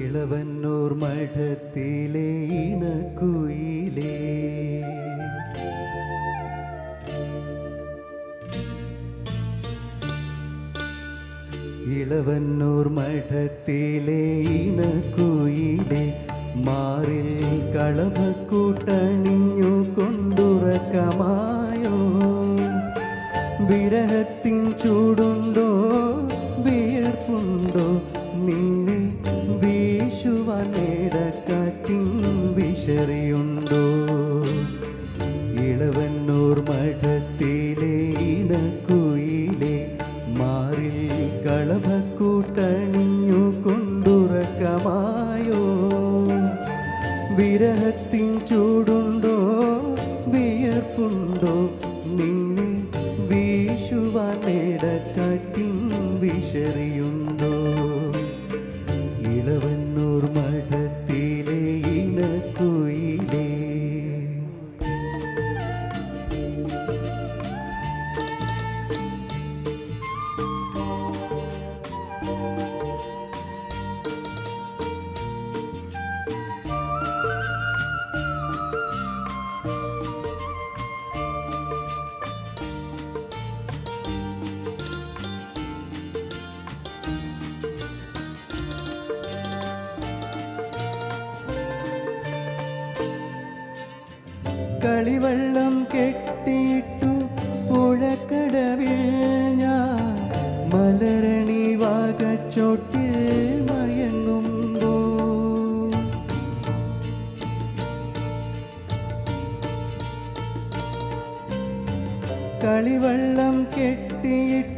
ഇളവന്നൂർ മഠത്തിലെ ഇണക്കുയിലേ. ഇളവന്നൂർ മഠത്തിലെ ഇണക്കുയിലെ മാറിൽ കളഭക്കൂട്ടണിഞ്ഞു കൊണ്ടുറക്കമായോ? വിരഹത്തിൻ ചൂടുണ്ടോ വിയർപ്പുണ്ടോ? നിന്നെ വീശുവാൻ നേടക്കാറ്റിൻ വിശറിയുണ്ടോ? ഇളവന്നൂർ മഠത്തിലെ വിരഹത്തിൻ ചൂടുണ്ടോ? വിയർപ്പുണ്ടോ? നിന്നെ വീശുവാൻ നേടക്കാറ്റിൻ വിശറിയുണ്ടോ കളിവള്ളം കെട്ടിയിട്ടു പുഴക്കടവിൽ ഞാൻ മലരണി വാകച്ചോട്ടിൽ മയങ്ങുമ്പോ. കളിവള്ളം കെട്ടിയിട്ടു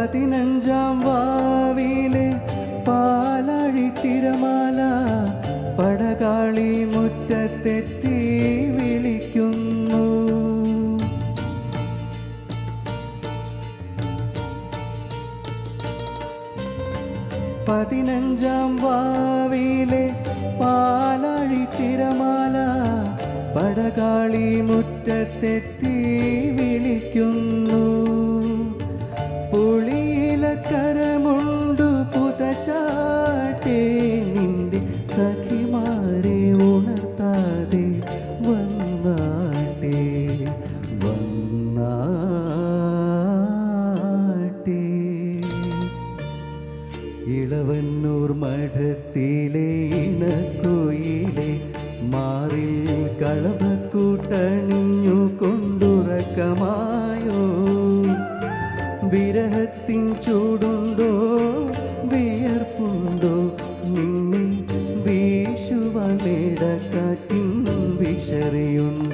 പതിനഞ്ചാം വാവിലെ പാലാഴി തിരമാല പടകാളി മുറ്റത്തെത്തി വിളിക്കുന്നു. പതിനഞ്ചാം വാവിലെ പാലാഴി തിരമാല പടകാളി മുറ്റത്തെത്തി വിളിക്കുന്നു. கர വിരഹത്തിൻ ചൂടുണ്ടോ? വിയർപ്പുണ്ടോ? നിന്നെ വീശുവാൻ നേടക്കാറ്റിൻ വിശറിയുണ്ടോ. ഇളവൻ